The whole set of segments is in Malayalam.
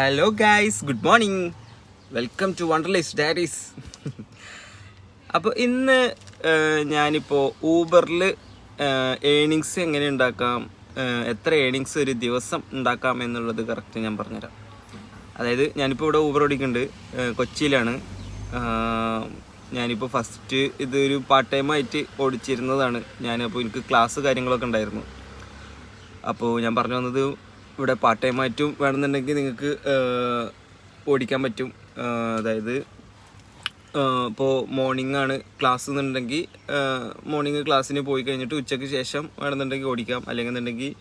Hello guys good morning welcome to Wonderlies Diaries അപ്പോൾ ഇന്ന് ഞാനിപ്പോൾ ഊബറിൽ ഏണിങ്സ് എങ്ങനെ ഉണ്ടാക്കാം എത്ര ഏണിങ്സ് ഒരു ദിവസം ഉണ്ടാക്കാം എന്നുള്ളത് കറക്റ്റ് ഞാൻ പറഞ്ഞുതരാം. അതായത് ഞാനിപ്പോൾ ഇവിടെ ഊബർ ഓടിക്കുന്നുണ്ട് കൊച്ചിയിലാണ്. ഞാനിപ്പോൾ ഫസ്റ്റ് ഇതൊരു പാർട്ട് ടൈം ആയിട്ട് ഓടിച്ചിരുന്നതാണ്. ഞാനപ്പോൾ എനിക്ക് ക്ലാസ് കാര്യങ്ങളൊക്കെ ഉണ്ടായിരുന്നു. അപ്പോൾ ഞാൻ പറഞ്ഞു വന്നത് ഇവിടെ പാർട്ട് ടൈം ആയിട്ടും വേണമെന്നുണ്ടെങ്കിൽ നിങ്ങൾക്ക് ഓടിക്കാൻ പറ്റും. അതായത് ഇപ്പോൾ മോർണിംഗ് ആണ് ക്ലാസ് എന്നുണ്ടെങ്കിൽ മോർണിംഗ് ക്ലാസ്സിന് പോയി കഴിഞ്ഞിട്ട് ഉച്ചയ്ക്ക് ശേഷം വേണമെന്നുണ്ടെങ്കിൽ ഓടിക്കാം. അല്ലെങ്കിൽ എന്നുണ്ടെങ്കിൽ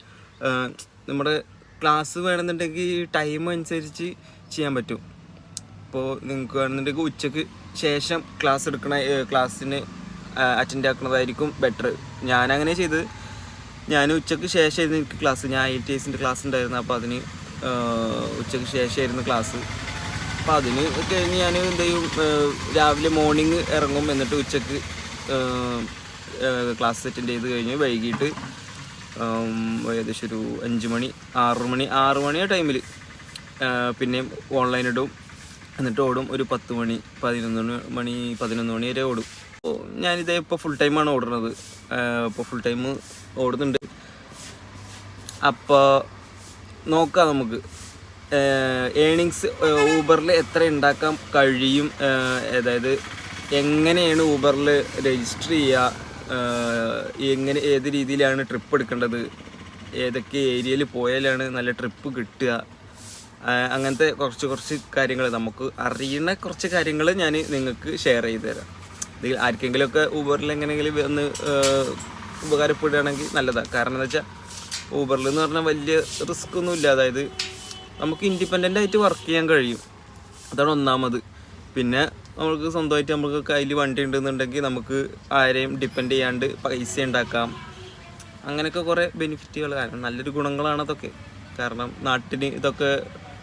നമ്മുടെ ക്ലാസ് വേണമെന്നുണ്ടെങ്കിൽ ടൈം അനുസരിച്ച് ചെയ്യാൻ പറ്റും. ഇപ്പോൾ നിങ്ങൾക്ക് വേണമെന്നുണ്ടെങ്കിൽ ഉച്ചയ്ക്ക് ശേഷം ക്ലാസ് എടുക്കണ ക്ലാസ്സിന് അറ്റൻഡ് ആക്കുന്നതായിരിക്കും ബെറ്റർ ഞാനങ്ങനെ ചെയ്തത്. ഞാൻ ഉച്ചയ്ക്ക് ശേഷമായിരുന്നു എനിക്ക് ക്ലാസ് ഞാൻ ഐ ടി എസിന്റെ ക്ലാസ് ഉണ്ടായിരുന്നു. അപ്പോൾ അതിന് ഉച്ചയ്ക്ക് ശേഷമായിരുന്നു ക്ലാസ് അപ്പോൾ അതിന് കഴിഞ്ഞ് ഞാൻ എന്ത് ചെയ്യും? രാവിലെ മോർണിംഗ് ഇറങ്ങും. എന്നിട്ട് ഉച്ചയ്ക്ക് ക്ലാസ് അറ്റൻഡ് ചെയ്ത് കഴിഞ്ഞ് വൈകിട്ട് ഏകദേശം ഒരു അഞ്ച് മണി ആറ് മണി ആറ് മണി ആ ടൈമിൽ പിന്നെയും ഓൺലൈൻ ഇടും. എന്നിട്ട് ഓടും. ഒരു പത്ത് മണി പതിനൊന്ന് മണി പതിനൊന്ന് മണി വരെ ഓടും. അപ്പോൾ ഞാനിതേ ഇപ്പോൾ ഫുൾ ടൈമാണ് ഓടുന്നത്. ഇപ്പോൾ ഫുൾ ടൈം ഓടുന്നുണ്ട്. അപ്പോൾ നോക്കാം നമുക്ക്. ഏണിങ്സ് ഊബറിൽ എത്ര ഉണ്ടാക്കാൻ കഴിയും? അതായത് എങ്ങനെയാണ് ഊബറിൽ രജിസ്റ്റർ ചെയ്യുക എങ്ങനെ ഏത് രീതിയിലാണ് ട്രിപ്പ് എടുക്കേണ്ടത്? ഏതൊക്കെ ഏരിയയിൽ പോയാലാണ് നല്ല ട്രിപ്പ് കിട്ടുക? അങ്ങനത്തെ കുറച്ച് കുറച്ച് കാര്യങ്ങൾ നമുക്ക് അറിയുന്ന കുറച്ച് കാര്യങ്ങൾ ഞാൻ നിങ്ങൾക്ക് ഷെയർ ചെയ്ത് തരാം. ആർക്കെങ്കിലുമൊക്കെ ഊബറിൽ എങ്ങനെയെങ്കിലും ഒന്ന് ഉപകാരപ്പെടുകയാണെങ്കിൽ നല്ലതാണ് കാരണം എന്താ വെച്ചാൽ ഊബറിൽ എന്ന് പറഞ്ഞാൽ വലിയ റിസ്ക് ഒന്നും ഇല്ല. അതായത് നമുക്ക് ഇൻഡിപെൻഡന്റ് ആയിട്ട് വർക്ക് ചെയ്യാൻ കഴിയും. അതാണ് ഒന്നാമത്. പിന്നെ നമുക്ക് സ്വന്തമായിട്ട് നമുക്ക് കയ്യിൽ വണ്ടി ഉണ്ടെന്നുണ്ടെങ്കിൽ നമുക്ക് ആരെയും ഡിപ്പെൻഡ് ചെയ്യാണ്ട് പൈസ ഉണ്ടാക്കാം. അങ്ങനെയൊക്കെ കുറേ ബെനിഫിറ്റുകൾ കാരണം നല്ലൊരു ഗുണങ്ങളാണ് അതൊക്കെ. കാരണം നാട്ടിന് ഇതൊക്കെ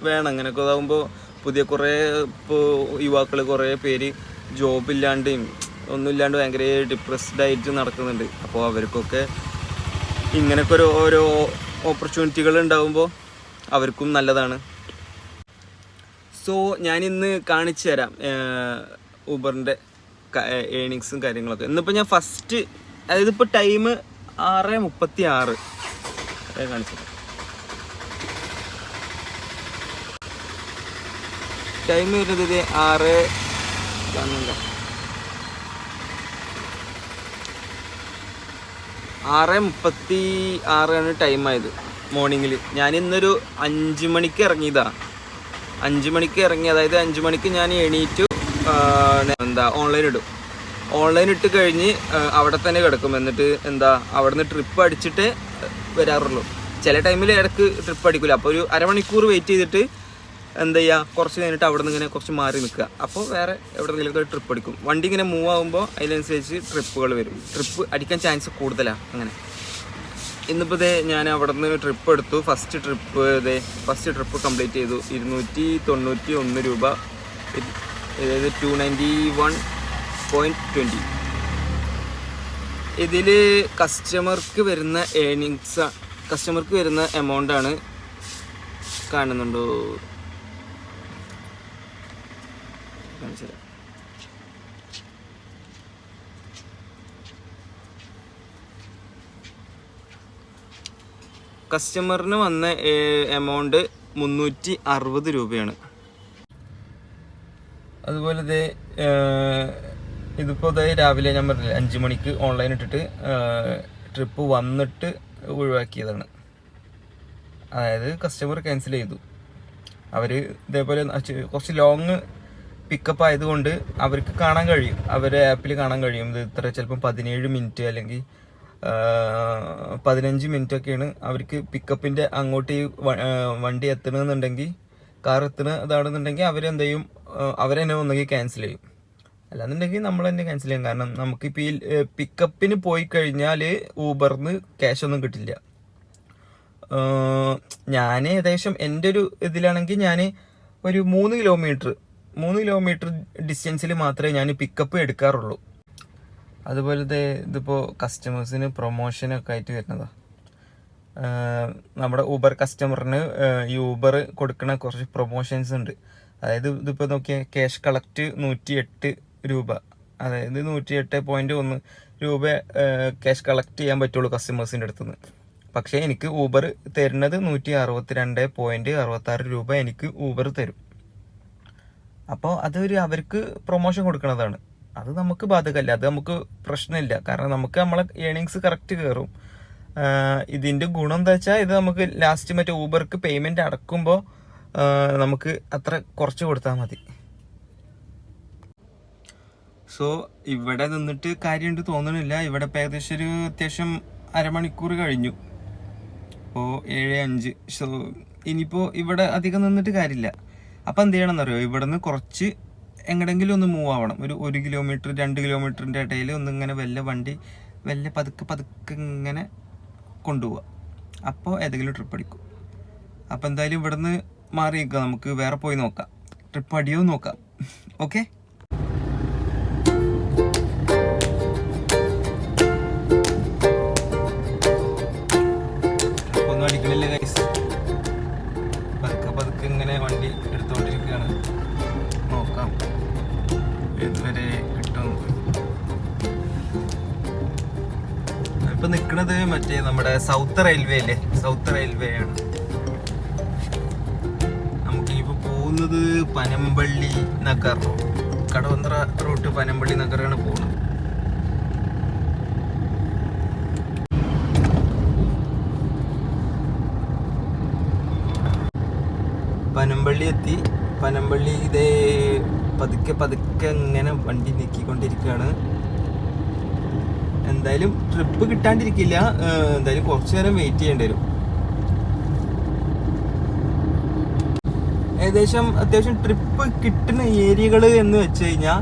വേണം. അങ്ങനെയൊക്കെ ഇതാകുമ്പോൾ പുതിയ കുറേ ഇപ്പോൾ യുവാക്കൾ കുറേ പേര് ജോബില്ലാണ്ടും ഒന്നുമില്ലാണ്ട് ഭയങ്കര ഡിപ്രസ്ഡ് ആയിട്ട് നടക്കുന്നുണ്ട്. അപ്പോൾ അവർക്കൊക്കെ ഇങ്ങനെയൊക്കെ ഒരു ഓരോ ഓപ്പർച്യൂണിറ്റികൾ ഉണ്ടാകുമ്പോൾ അവർക്കും നല്ലതാണ്. സോ ഞാനിന്ന് കാണിച്ചു തരാം ഊബറിന്റെ ഏണിങ്സും കാര്യങ്ങളൊക്കെ. ഇന്നിപ്പോൾ ഞാൻ ഫസ്റ്റ് അതായത് ഇപ്പോൾ ടൈം ആറ് മുപ്പത്തി ആറ് കാണിച്ചു ടൈം വരുന്നത് ആറ് കാണുന്നില്ല ആറ് മുപ്പത്തി ആറാണ് ടൈം ആയത് മോർണിംഗിൽ ഞാൻ ഇന്നൊരു അഞ്ച് മണിക്ക് ഇറങ്ങിയതാ. അഞ്ച് മണിക്ക് ഇറങ്ങി അതായത് അഞ്ച് മണിക്ക് ഞാൻ എണീറ്റു എന്താ ഓൺലൈൻ ഇടും. ഓൺലൈൻ ഇട്ട് കഴിഞ്ഞ് അവിടെ തന്നെ കിടക്കും. എന്നിട്ട് എന്താ അവിടെ നിന്ന് ട്രിപ്പ് അടിച്ചിട്ട് വരാറുള്ളൂ. ചില ടൈമിൽ ഇടയ്ക്ക് ട്രിപ്പ് അടിക്കില്ല അപ്പോൾ ഒരു അരമണിക്കൂർ വെയിറ്റ് ചെയ്തിട്ട് എന്താ ചെയ്യുക കുറച്ച് കഴിഞ്ഞിട്ട് അവിടെ നിന്ന് ഇങ്ങനെ കുറച്ച് മാറി നിൽക്കുക. അപ്പോൾ വേറെ എവിടെയെങ്കിലും ട്രിപ്പ് എടുക്കും. വണ്ടി ഇങ്ങനെ മൂവ് ആകുമ്പോൾ അതിനനുസരിച്ച് ട്രിപ്പുകൾ വരും. ട്രിപ്പ് അടിക്കാൻ ചാൻസ് കൂടുതലാണ് അങ്ങനെ. ഇന്നിപ്പോൾ ഇതേ ഞാൻ അവിടെ നിന്ന് ട്രിപ്പ് എടുത്തു. ഫസ്റ്റ് ട്രിപ്പ് ഇതേ ഫസ്റ്റ് ട്രിപ്പ് കംപ്ലീറ്റ് ചെയ്തു. ഇരുന്നൂറ്റി തൊണ്ണൂറ്റി ഒന്ന് രൂപ അതായത് two ninety one point twenty ഇതിൽ കസ്റ്റമർക്ക് വരുന്ന ഏണിങ്സ് കസ്റ്റമർക്ക് വരുന്ന എമൗണ്ടാണ് കാണുന്നുണ്ടോ? കാണിച്ചു കസ്റ്റമറിന് വന്ന എമൗണ്ട് മുന്നൂറ്റി അറുപത് രൂപയാണ്. അതുപോലെ ഇതേ ഇതിപ്പോൾ ഇതേ രാവിലെ ഞാൻ പറഞ്ഞില്ല അഞ്ച് മണിക്ക് ഓൺലൈൻ ഇട്ടിട്ട് ട്രിപ്പ് വന്നിട്ട് ഒഴിവാക്കിയതാണ്. അതായത് കസ്റ്റമർ ക്യാൻസൽ ചെയ്തു. അവർ ഇതേപോലെ കുറച്ച് ലോങ് പിക്കപ്പ് ആയതുകൊണ്ട് അവർക്ക് കാണാൻ കഴിയും. അവരെ ആപ്പിൽ കാണാൻ കഴിയും. ഇത് ഇത്ര ചിലപ്പം പതിനേഴ് മിനിറ്റ് അല്ലെങ്കിൽ പതിനഞ്ച് മിനിറ്റ് ഒക്കെയാണ് അവർക്ക് പിക്കപ്പിന്റെ അങ്ങോട്ട് ഈ വണ്ടി എത്തണമെന്നുണ്ടെങ്കിൽ കാർ എത്തണതാണെന്നുണ്ടെങ്കിൽ അവരെന്ത് ചെയ്യും അവരെന്നെ ഒന്നുകിൽ ക്യാൻസൽ ചെയ്യും. അല്ലാന്നുണ്ടെങ്കിൽ നമ്മൾ തന്നെ ക്യാൻസൽ ചെയ്യും. കാരണം നമുക്കിപ്പോൾ ഈ പിക്കപ്പിന് പോയി കഴിഞ്ഞാൽ ഊബറിന് ക്യാഷ് ഒന്നും കിട്ടില്ല. ഞാൻ ഏകദേശം എന്റെ ഒരു ഇതിലാണെങ്കിൽ ഞാൻ ഒരു മൂന്ന് കിലോമീറ്റർ മൂന്ന് കിലോമീറ്റർ ഡിസ്റ്റൻസിൽ മാത്രമേ ഞാൻ പിക്കപ്പ് എടുക്കാറുള്ളൂ. അതുപോലത്തെ ഇതിപ്പോൾ കസ്റ്റമേഴ്സിന് പ്രൊമോഷനൊക്കെ ആയിട്ട് വരുന്നതാ. നമ്മുടെ ഊബർ കസ്റ്റമറിന് ഈ ഊബർ കൊടുക്കുന്ന കുറച്ച് പ്രൊമോഷൻസ് ഉണ്ട്. അതായത് ഇതിപ്പോൾ നോക്കിയാൽ ക്യാഷ് കളക്ട് നൂറ്റി എട്ട് രൂപ. അതായത് നൂറ്റി എട്ട് പോയിന്റ് ഒന്ന് രൂപ ക്യാഷ് കളക്ട് ചെയ്യാൻ പറ്റുള്ളൂ കസ്റ്റമേഴ്സിന്റെ അടുത്ത് നിന്ന് പക്ഷേ എനിക്ക് ഊബർ തരുന്നത് നൂറ്റി അറുപത്തി രണ്ട് പോയിന്റ് അറുപത്താറ് രൂപ എനിക്ക് ഊബർ തരും. അപ്പോൾ അതൊരു അവർക്ക് പ്രൊമോഷൻ കൊടുക്കുന്നതാണ് അത് നമുക്ക് ബാധകമല്ല. അത് നമുക്ക് പ്രശ്നമില്ല. കാരണം നമുക്ക് നമ്മളെ ഏണിങ്സ് കറക്റ്റ് കയറും. ഇതിന്റെ ഗുണം എന്താ വെച്ചാൽ ഇത് നമുക്ക് ലാസ്റ്റ് മറ്റേ ഊബർക്ക് പേയ്മെന്റ് അടക്കുമ്പോൾ നമുക്ക് അത്ര കുറച്ച് കൊടുത്താൽ മതി. സോ ഇവിടെ നിന്നിട്ട് കാര്യമുണ്ട് തോന്നണില്ല. ഇവിടെ ഇപ്പോൾ ഏകദേശം ഒരു അത്യാവശ്യം അരമണിക്കൂർ കഴിഞ്ഞു. ഇപ്പോൾ ഏഴ് അഞ്ച്. സോ ഇനിയിപ്പോൾ ഇവിടെ അധികം നിന്നിട്ട് കാര്യമില്ല. അപ്പം എന്ത് ചെയ്യണം എന്നറിയോ ഇവിടെ നിന്ന് കുറച്ച് എങ്ങടെങ്കിലും ഒന്ന് മൂവ് ആവണം. ഒരു ഒരു കിലോമീറ്റർ രണ്ട് കിലോമീറ്ററിന്റെ ഇടയിൽ ഒന്ന് ഇങ്ങനെ വല്ല വണ്ടി വല്ല പതുക്കെ പതുക്കെ ഇങ്ങനെ കൊണ്ടുപോവുക അപ്പോൾ ഏതെങ്കിലും ട്രിപ്പ് അടിക്കും. അപ്പോൾ എന്തായാലും ഇവിടുന്ന് മാറി നിൽക്കുക നമുക്ക് വേറെ പോയി നോക്കാം. ട്രിപ്പ് അടിയോ നോക്കാം. ഓക്കെ നിക്കണത് മറ്റേ നമ്മുടെ സൗത്ത് റെയിൽവേ അല്ലേ സൗത്ത് റെയിൽവേ ആണ്. നമുക്ക് ഇപ്പൊ പോകുന്നത് പനമ്പള്ളി നഗർ. കടവന്ത്ര റൂട്ട് പനമ്പള്ളി നഗറാണ് പോകുന്നത്. പനമ്പള്ളി എത്തി. പനമ്പള്ളി ഇതേ പതുക്കെ പതുക്കെ ഇങ്ങനെ വണ്ടി നീക്കിക്കൊണ്ടിരിക്കുകയാണ്. എന്തായാലും ട്രിപ്പ് കിട്ടാണ്ടിരിക്കില്ല. എന്തായാലും കുറച്ചു നേരം വെയിറ്റ് ചെയ്യേണ്ടി വരും. ഏകദേശം അത്യാവശ്യം ട്രിപ്പ് കിട്ടുന്ന ഏരിയകൾ എന്ന് വെച്ച് കഴിഞ്ഞാൽ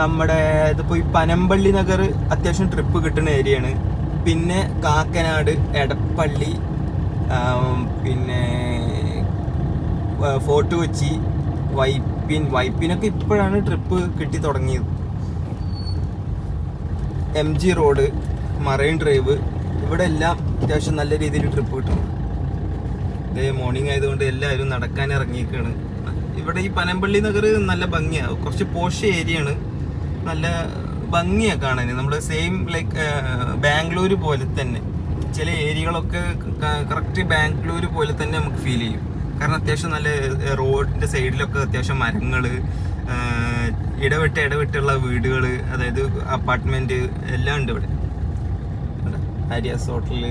നമ്മുടെ ഇതിപ്പോൾ ഈ പനമ്പള്ളി നഗർ അത്യാവശ്യം ട്രിപ്പ് കിട്ടുന്ന ഏരിയയാണ് പിന്നെ കാക്കനാട് എടപ്പള്ളി പിന്നെ ഫോർട്ട് കൊച്ചി വൈപ്പിൻ. വൈപ്പിനൊക്കെ ഇപ്പോഴാണ് ട്രിപ്പ് കിട്ടി തുടങ്ങിയത്. M G road marine drive ഇവിടെ എല്ലാം അത്യാവശ്യം നല്ല രീതിയിൽ ട്രിപ്പ് കിട്ടും. ഇതേ മോർണിംഗ് ആയതുകൊണ്ട് എല്ലാവരും നടക്കാൻ ഇറങ്ങിയിരിക്കുകയാണ് ഇവിടെ ഈ പനമ്പള്ളി നഗർ നല്ല ഭംഗിയാണ് കുറച്ച് പോഷ് ആണ് നല്ല ഭംഗിയാണ് കാണാൻ നമ്മൾ സെയിം ലൈക്ക് ബാംഗ്ലൂർ പോലെ തന്നെ. ചില ഏരിയകളൊക്കെ കറക്റ്റ് ബാംഗ്ലൂർ പോലെ തന്നെ നമുക്ക് ഫീൽ ചെയ്യും. കാരണം അത്യാവശ്യം നല്ല റോഡിന്റെ സൈഡിലൊക്കെ അത്യാവശ്യം മരങ്ങൾ ഇടവിട്ട് ഇടവിട്ടുള്ള വീടുകൾ അതായത് അപ്പാർട്ട്മെന്റ് എല്ലാം ഉണ്ട് ഇവിടെ. ആര്യാസ് ഹോട്ടൽ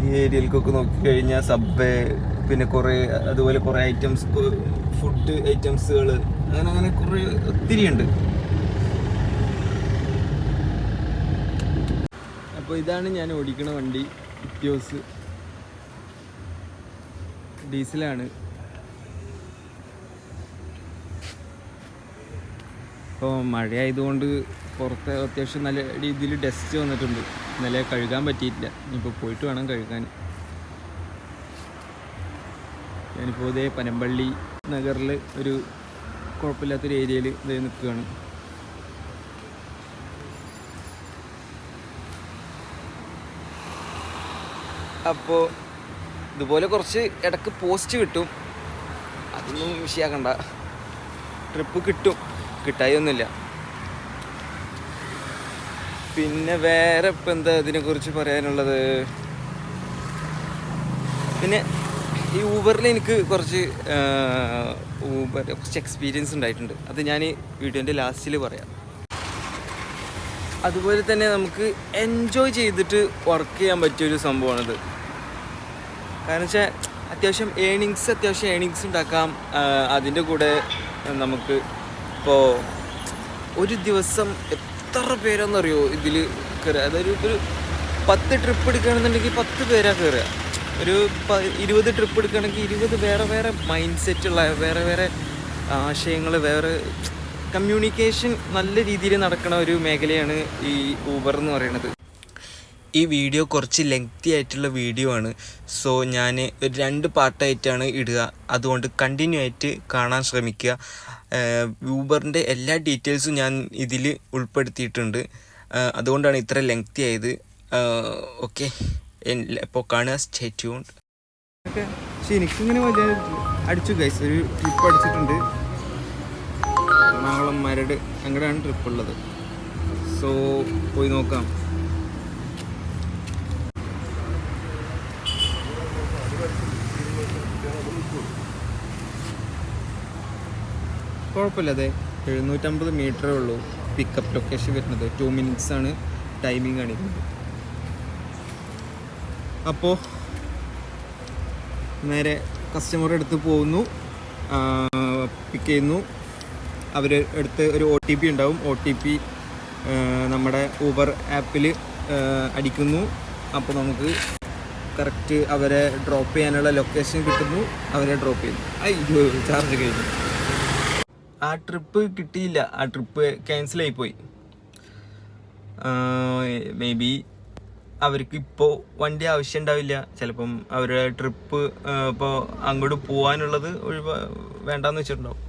ഈ ഏരിയയിലേക്കൊക്കെ നോക്കിക്കഴിഞ്ഞാൽ സബ്വേ പിന്നെ കുറേ അതുപോലെ കുറേ ഐറ്റംസ് ഫുഡ് ഐറ്റംസുകൾ അങ്ങനെ അങ്ങനെ കുറേ ഒത്തിരി ഉണ്ട്. അപ്പോൾ ഇതാണ് ഞാൻ ഓടിക്കുന്ന വണ്ടി ഇത്യോസ് ഡീസലാണ് ഇപ്പോൾ മഴയായതുകൊണ്ട് പുറത്ത് അത്യാവശ്യം നല്ല രീതിയിൽ ഡസ്റ്റ് വന്നിട്ടുണ്ട്. ഇന്നലെ കഴുകാൻ പറ്റിയിട്ടില്ല. ഇനിയിപ്പോൾ പോയിട്ട് വേണം കഴുകാൻ. ഞാനിപ്പോൾ ഇതേ പനമ്പള്ളി നഗറിൽ ഒരു കുഴപ്പമില്ലാത്തൊരു ഏരിയയിൽ ഇതേ നിൽക്കുകയാണ്. അപ്പോൾ ഇതുപോലെ കുറച്ച് ഇടയ്ക്ക് പോസ്റ്റ് കിട്ടും. അതൊന്നും വിഷയാക്കണ്ട ട്രിപ്പ് കിട്ടും. കിട്ടായൊന്നുമില്ല. പിന്നെ വേറെ ഇപ്പം എന്താ ഇതിനെക്കുറിച്ച് പറയാനുള്ളത്? പിന്നെ ഈ ഊബറിൽ എനിക്ക് കുറച്ച് ഊബർ കുറച്ച് എക്സ്പീരിയൻസ് ഉണ്ടായിട്ടുണ്ട്. അത് ഞാൻ വീഡിയോന്റെ ലാസ്റ്റിൽ പറയാം. അതുപോലെ തന്നെ നമുക്ക് എൻജോയ് ചെയ്തിട്ട് വർക്ക് ചെയ്യാൻ പറ്റിയൊരു സംഭവമാണിത്. കാരണം വെച്ചാൽ അത്യാവശ്യം ഏണിങ്സ് അത്യാവശ്യം ഏണിങ്സ് ഉണ്ടാക്കാം അതിന്റെ കൂടെ നമുക്ക് ഇപ്പോൾ ഒരു ദിവസം എത്ര പേരാണെന്നറിയോ ഇതിൽ കയറുക അതൊരു ഒരു പത്ത് ട്രിപ്പ് എടുക്കുകയാണെന്നുണ്ടെങ്കിൽ പത്ത് പേരാണ് കയറുക ഒരു ഇരുപത് ട്രിപ്പ് എടുക്കുകയാണെങ്കിൽ ഇരുപത് വേറെ വേറെ മൈൻഡ് സെറ്റുള്ള വേറെ വേറെ ആശയങ്ങൾ വേറെ കമ്മ്യൂണിക്കേഷൻ നല്ല രീതിയിൽ നടക്കുന്ന ഒരു മേഖലയാണ് ഈ ഊബർ എന്ന് പറയുന്നത്. ഈ വീഡിയോ കുറച്ച് ലെങ്തി ആയിട്ടുള്ള വീഡിയോ ആണ്. സോ ഞാൻ ഒരു രണ്ട് പാർട്ടായിട്ടാണ് ഇടുക. അതുകൊണ്ട് കണ്ടിന്യൂ ആയിട്ട് കാണാൻ ശ്രമിക്കുക. യൂബറിന്റെ എല്ലാ ഡീറ്റെയിൽസും ഞാൻ ഇതിൽ ഉൾപ്പെടുത്തിയിട്ടുണ്ട്. അതുകൊണ്ടാണ് ഇത്ര ലെങ്തി ആയത്. ഓക്കെ ഇപ്പോൾ കാണുക. സ്റ്റേ ട്യൂൺ പക്ഷെ എനിക്കിങ്ങനെ അടിച്ചു ഗൈസ് ഒരു ട്രിപ്പ് അടിച്ചിട്ടുണ്ട്. എറണാകുളം മരട് അങ്ങനെയാണ് ട്രിപ്പ് ഉള്ളത്. സോ പോയി നോക്കാം. കുഴപ്പമില്ല അതെ. എഴുന്നൂറ്റമ്പത് മീറ്ററേ ഉള്ളൂ പിക്കപ്പ് ലൊക്കേഷൻ വരുന്നത്. ടു മിനിറ്റ്സ് ആണ് ടൈമിംഗ് കാണിക്കുന്നത്. അപ്പോൾ നേരെ കസ്റ്റമർ അടുത്ത് പോകുന്നു. പിക്ക് ചെയ്യുന്നു. അവർ എടുത്ത് ഒരു ഒ ടി പി ഉണ്ടാവും. ഒ ടി പി നമ്മുടെ ഊബർ ആപ്പിൽ അടിക്കുന്നു. അപ്പോൾ നമുക്ക് കറക്റ്റ് അവരെ ഡ്രോപ്പ് ചെയ്യാനുള്ള ലൊക്കേഷൻ കിട്ടുന്നു. അവരെ ഡ്രോപ്പ് ചെയ്യുന്നു. അയ്യോ ചാർജ് കഴിഞ്ഞു. ആ ട്രിപ്പ് കിട്ടിയില്ല. ആ ട്രിപ്പ് ക്യാൻസൽ ആയിപ്പോയി. മേ ബി അവർക്ക് ഇപ്പോൾ വണ്ടി ആവശ്യം ഉണ്ടാവില്ല. ചിലപ്പം അവരുടെ ട്രിപ്പ് ഇപ്പോൾ അങ്ങോട്ട് പോകാനുള്ളത് ഒഴിവാ വേണ്ടാന്ന് വെച്ചിട്ടുണ്ടാവും.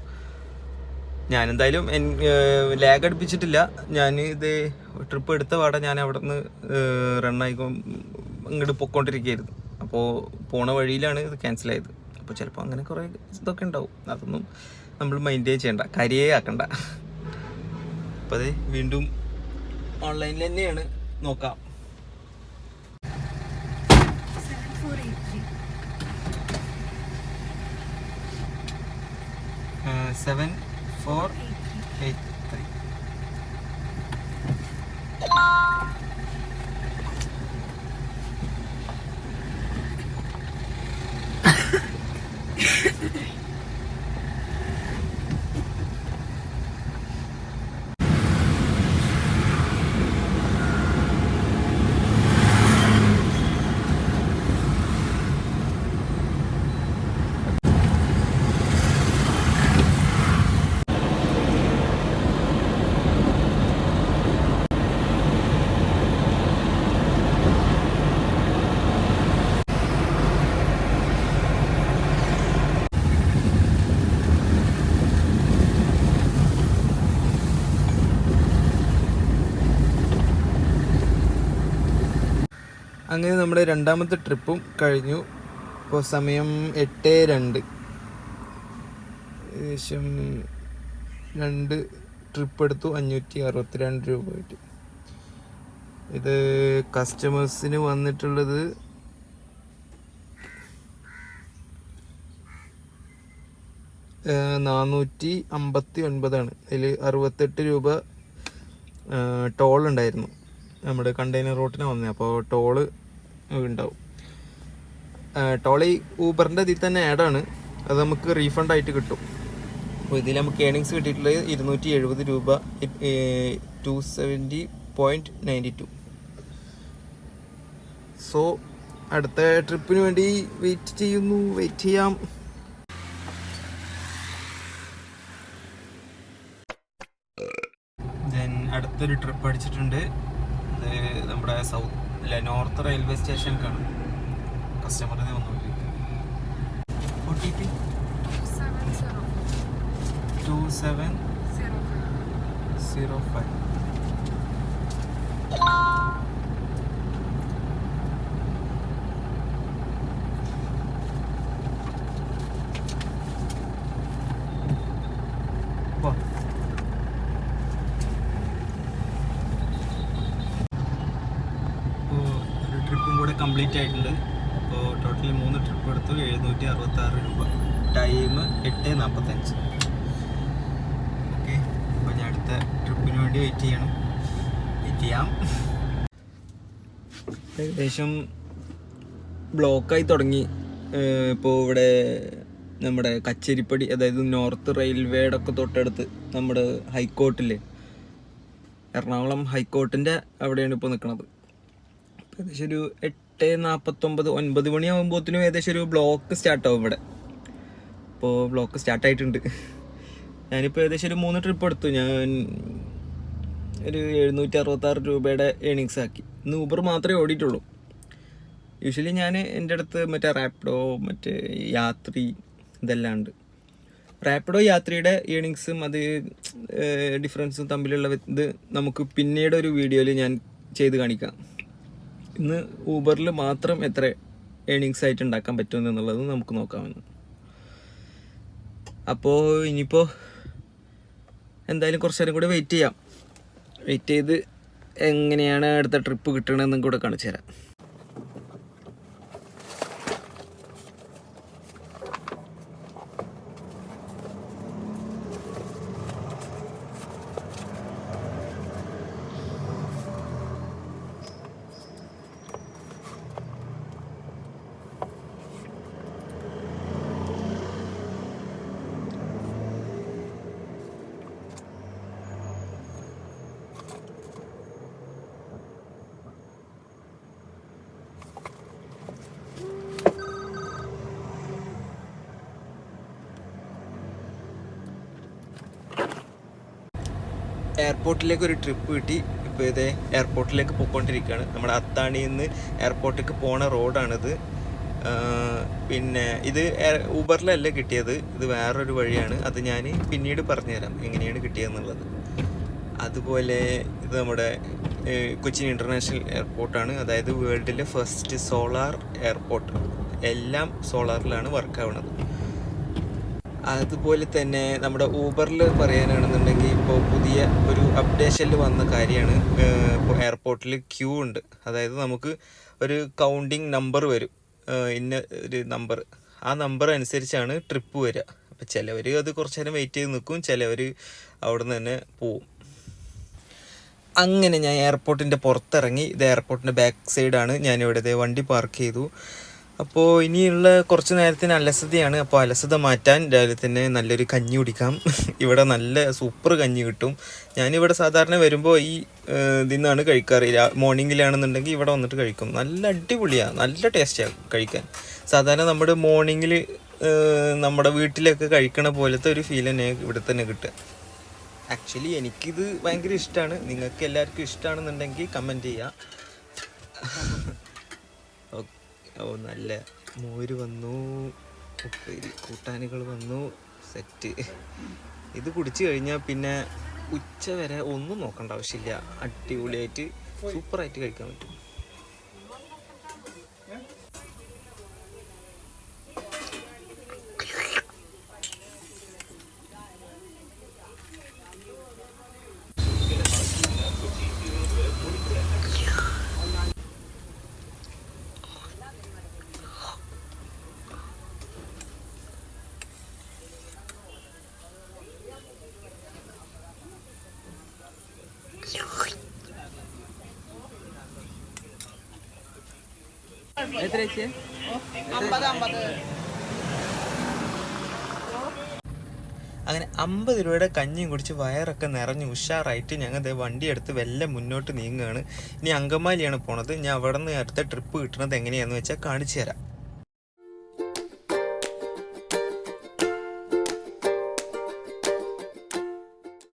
ഞാൻ എന്തായാലും ലാഗ് അടുപ്പിച്ചിട്ടില്ല. ഞാൻ ഇത് ട്രിപ്പ് എടുത്ത പാടെ ഞാൻ അവിടെ നിന്ന് റണ്ണായിക്കോ ഇങ്ങോട്ട് പൊക്കോണ്ടിരിക്കുകയായിരുന്നു അപ്പോൾ പോണ വഴിയിലാണ് ഇത് ക്യാൻസൽ ആയത്. അപ്പോൾ ചിലപ്പോൾ അങ്ങനെ കുറേ ഇതൊക്കെ ഉണ്ടാവും. അതൊന്നും നമ്മൾ മൈൻഡ് ചെയ്യണ്ട. കരിയേ ആക്കണ്ട. അപ്പം അതെ വീണ്ടും ഓൺലൈനിൽ തന്നെയാണ്. നോക്കാം. സെവൻ ഫോർ എയ്റ്റ് ത്രീ അങ്ങനെ നമ്മുടെ രണ്ടാമത്തെ ട്രിപ്പും കഴിഞ്ഞു. ഇപ്പോൾ സമയം എട്ട് രണ്ട്. ഏകദേശം രണ്ട് ട്രിപ്പ് എടുത്തു. അഞ്ഞൂറ്റി രൂപ ആയിട്ട് ഇത് കസ്റ്റമേഴ്സിന് വന്നിട്ടുള്ളത് നാനൂറ്റി അമ്പത്തി ഒൻപതാണ്. അതിൽ അറുപത്തെട്ട് രൂപ ടോൾ ഉണ്ടായിരുന്നു. നമ്മുടെ കണ്ടെയ്നർ റോട്ടിനാണ് വന്നത് അപ്പോൾ ടോൾ ഉണ്ടാവും. ടോളി ഊബറിന്റെ ഇതിൽ തന്നെ ആഡാണ് അത് നമുക്ക് റീഫണ്ട് ആയിട്ട് കിട്ടും. അപ്പോൾ ഇതിൽ നമുക്ക് ഏണിങ്സ് കിട്ടിയിട്ടുള്ളത് ഇരുന്നൂറ്റി എഴുപത് രൂപ two seventy point ninety two so അടുത്ത ട്രിപ്പിന് വേണ്ടി വെയിറ്റ് ചെയ്യുന്നു. വെയിറ്റ് ചെയ്യാം. ദെൻ അടുത്തൊരു ട്രിപ്പ് അടിച്ചിട്ടുണ്ട് നമ്മുടെ സൗത്ത് അല്ല? നോർത്ത് റെയിൽവേ സ്റ്റേഷനിലേക്കാണ് കസ്റ്റമർ ഇത് വന്നുകൊണ്ടിരിക്കുന്നത് O T P two seven zero five അപ്പോൾ ഒരു ട്രിപ്പും കംപ്ലീറ്റ് ആയിട്ടുണ്ട്. അപ്പോൾ ടോട്ടലി മൂന്ന് ട്രിപ്പ് എടുത്തു. എഴുന്നൂറ്റി അറുപത്തി ആറ് രൂപ. ടൈം എട്ട് നാൽപ്പത്തഞ്ച് ഓക്കെ അപ്പോൾ ഞാൻ അടുത്ത ട്രിപ്പിന് വേണ്ടി വെയിറ്റ് ചെയ്യണം. വെയിറ്റ് ചെയ്യാം. ഏകദേശം ബ്ലോക്കായി തുടങ്ങി. ഇപ്പോൾ ഇവിടെ നമ്മുടെ കച്ചേരിപ്പടി അതായത് നോർത്ത് റെയിൽവേയുടെ ഒക്കെ തൊട്ടടുത്ത് നമ്മുടെ ഹൈക്കോർട്ടില്ലേ എറണാകുളം ഹൈക്കോർട്ടിന്റെ അവിടെയാണ് ഇപ്പോൾ നിൽക്കുന്നത് ഏകദേശം ഒരു എട്ട് നാൽപ്പത്തൊമ്പത് ഒൻപത് മണിയാകുമ്പോഴത്തേനും ഏകദേശം ഒരു ബ്ലോക്ക് സ്റ്റാർട്ടാവും ഇവിടെ. ഇപ്പോൾ ബ്ലോക്ക് സ്റ്റാർട്ടായിട്ടുണ്ട് ഞാനിപ്പോൾ ഏകദേശം ഒരു മൂന്ന് ട്രിപ്പ് എടുത്തു. ഞാൻ ഒരു എഴുന്നൂറ്റി അറുപത്താറ് രൂപയുടെ ഏണിങ്സ് ആക്കി. ഇന്ന് ഊബർ മാത്രമേ ഓടിയിട്ടുള്ളൂ. യൂഷ്വലി ഞാൻ എന്റെ അടുത്ത് മറ്റേ റാപ്പിഡോ മറ്റേ യാത്രി ഇതെല്ലാം ഉണ്ട്. റാപ്പിഡോ യാത്രയുടെ ഏണിങ്സും അത് ഡിഫറൻസും തമ്മിലുള്ള ഇത് നമുക്ക് പിന്നീട് ഒരു വീഡിയോയിൽ ഞാൻ ചെയ്ത് കാണിക്കാം. ഇന്ന് ഊബറിൽ മാത്രം എത്ര ഏണിങ്സ് ആയിട്ട് ഉണ്ടാക്കാൻ പറ്റുമെന്ന് എന്നുള്ളത് നമുക്ക് നോക്കാമെന്ന്. അപ്പോൾ ഇനിയിപ്പോൾ എന്തായാലും കുറച്ച് നേരം കൂടി വെയിറ്റ് ചെയ്യാം. വെയിറ്റ് ചെയ്ത് എങ്ങനെയാണ് അടുത്ത ട്രിപ്പ് കിട്ടണമെന്നും കൂടെ കാണിച്ചു തരാം. എയർപോർട്ടിലേക്ക് ഒരു ട്രിപ്പ് കിട്ടി. ഇപ്പോൾ ഇതേ എയർപോർട്ടിലേക്ക് പോയിക്കൊണ്ടിരിക്കുകയാണ്. നമ്മുടെ അത്താണിയിൽ നിന്ന് എയർപോർട്ടിലേക്ക് പോണ റോഡാണിത് പിന്നെ ഇത് ഊബറിലല്ല കിട്ടിയത്? ഇത് വേറൊരു വഴിയാണ്. അത് ഞാൻ പിന്നീട് പറഞ്ഞുതരാം എങ്ങനെയാണ് കിട്ടിയതെന്നുള്ളത്. അതുപോലെ ഇത് നമ്മുടെ കൊച്ചിൻ ഇന്റർനാഷണൽ എയർപോർട്ടാണ് അതായത് വേൾഡിലെ ഫസ്റ്റ് സോളാർ എയർപോർട്ട് എല്ലാം സോളാറിലാണ് വർക്ക് ആവുന്നത് അതുപോലെ തന്നെ നമ്മുടെ ഊബറിൽ പറയാനാണെന്നുണ്ടെങ്കിൽ ഇപ്പോൾ പുതിയ ഒരു അപ്ഡേഷനിൽ വന്ന കാര്യമാണ് ഇപ്പോൾ എയർപോർട്ടിൽ ക്യൂ ഉണ്ട്. അതായത് നമുക്ക് ഒരു കൗണ്ടിങ് നമ്പർ വരും. ഇന്ന ഒരു നമ്പർ ആ നമ്പർ അനുസരിച്ചാണ് ട്രിപ്പ് വരിക. അപ്പോൾ ചിലവർ അത് കുറച്ച് നേരം വെയിറ്റ് ചെയ്ത് നിൽക്കും ചിലവർ അവിടെ നിന്ന് തന്നെ പോവും. അങ്ങനെ ഞാൻ എയർപോർട്ടിന്റെ പുറത്തിറങ്ങി. ഇത് എയർപോർട്ടിന്റെ ബാക്ക് സൈഡാണ് ഞാനിവിടെ വണ്ടി പാർക്ക് ചെയ്തു. അപ്പോൾ ഇനിയുള്ള കുറച്ച് നേരത്തിന് അലസതയാണ്. അപ്പോൾ അലസത മാറ്റാൻ രാവിലെ തന്നെ നല്ലൊരു കഞ്ഞി കുടിക്കാം. ഇവിടെ നല്ല സൂപ്പർ കഞ്ഞി കിട്ടും. ഞാനിവിടെ സാധാരണ വരുമ്പോൾ ഈ ഇതിന്നാണ് കഴിക്കാറ്. മോർണിംഗിലാണെന്നുണ്ടെങ്കിൽ ഇവിടെ വന്നിട്ട് കഴിക്കും. നല്ല അടിപൊളിയാണ് നല്ല ടേസ്റ്റാണ് കഴിക്കാൻ. സാധാരണ നമ്മുടെ മോർണിംഗിൽ നമ്മുടെ വീട്ടിലൊക്കെ കഴിക്കണ പോലത്തെ ഒരു ഫീൽ തന്നെ ഇവിടെ തന്നെ കിട്ടുക. ആക്ച്വലി എനിക്കിത് ഭയങ്കര ഇഷ്ടമാണ് നിങ്ങൾക്ക് എല്ലാവർക്കും ഇഷ്ടമാണെന്നുണ്ടെങ്കിൽ കമന്റ് ചെയ്യുക. ഓ- ഓ നല്ല. മോര് വന്നു. ഉപ്പേരി കൂട്ടാനുകൾ വന്നു. സെറ്റ്. ഇത് കുടിച്ചു കഴിഞ്ഞാൽ പിന്നെ ഉച്ച വരെ ഒന്നും നോക്കേണ്ട ആവശ്യമില്ല. അടിപൊളിയായിട്ട് സൂപ്പറായിട്ട് കഴിക്കാൻ പറ്റും. എത്ര അങ്ങനെ അമ്പത് രൂപയുടെ കഞ്ഞിയും കുടിച്ച് വയറൊക്കെ നിറഞ്ഞ് ഉഷാറായിട്ട് ഞങ്ങൾ വണ്ടി എടുത്ത് വല്ല മുന്നോട്ട് നീങ്ങുകയാണ്. ഇനി അങ്കമാലിയാണ് പോണത്. ഞാൻ അവിടെ നിന്ന് അടുത്ത ട്രിപ്പ് കിട്ടുന്നത് എങ്ങനെയാണെന്ന് വെച്ചാൽ കാണിച്ചു തരാം.